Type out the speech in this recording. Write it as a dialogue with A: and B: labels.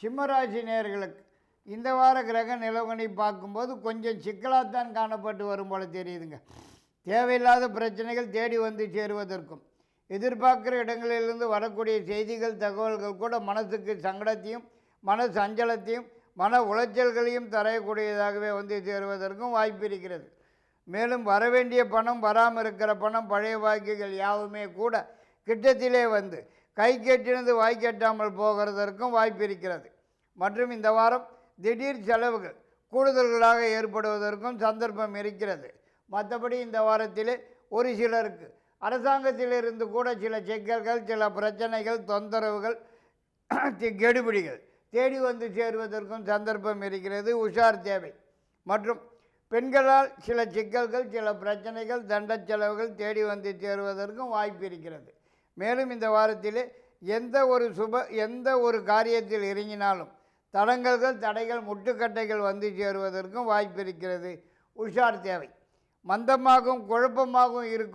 A: சிம்மராசி நேர்களுக்கு இந்த வார கிரக நிலவணி பார்க்கும்போது கொஞ்சம் சிக்கலாகத்தான் காணப்பட்டு வரும் போல தெரியுதுங்க. தேவையில்லாத பிரச்சனைகள் தேடி வந்து சேருவதற்கும் எதிர்பார்க்குற இடங்களிலிருந்து வரக்கூடிய செய்திகள் தகவல்கள் கூட மனசுக்கு சங்கடத்தையும் மன சஞ்சலத்தையும் மன உளைச்சல்களையும் தரக்கூடியதாகவே வந்து சேருவதற்கும் வாய்ப்பு இருக்கிறது. மேலும் வரவேண்டிய பணம் வராமல் இருக்கிற பணம் பழைய வாக்கிகள் யாவுமே கூட கிட்டத்திலே வந்து கை கெட்டினது வாய் கேட்டாமல் போகிறதற்கும் வாய்ப்பு இருக்கிறது. மற்றும் இந்த வாரம் திடீர் செலவுகள் கூடுதல்களாக ஏற்படுவதற்கும் சந்தர்ப்பம் இருக்கிறது. மற்றபடி இந்த வாரத்தில் ஒரு சிலருக்கு அரசாங்கத்திலிருந்து கூட சில சிக்கல்கள் சில பிரச்சனைகள் தொந்தரவுகள் கெடுபிடிகள் தேடி வந்து சேருவதற்கும் சந்தர்ப்பம் இருக்கிறது. உஷார் தேவை. மற்றும் பெண்களால் சில சிக்கல்கள் சில பிரச்சனைகள் தண்ட செலவுகள் தேடி வந்து சேருவதற்கும் வாய்ப்பு இருக்கிறது. மேலும் இந்த வாரத்தில் எந்த ஒரு சுப எந்த ஒரு காரியத்தில் இறங்கினாலும் தடங்கல்கள் தடைகள் முட்டுக்கட்டைகள் வந்து சேருவதற்கும் வாய்ப்பு இருக்கிறது. உஷார் தேவை. மந்தமாகவும் குழப்பமாகவும் இருக்கும்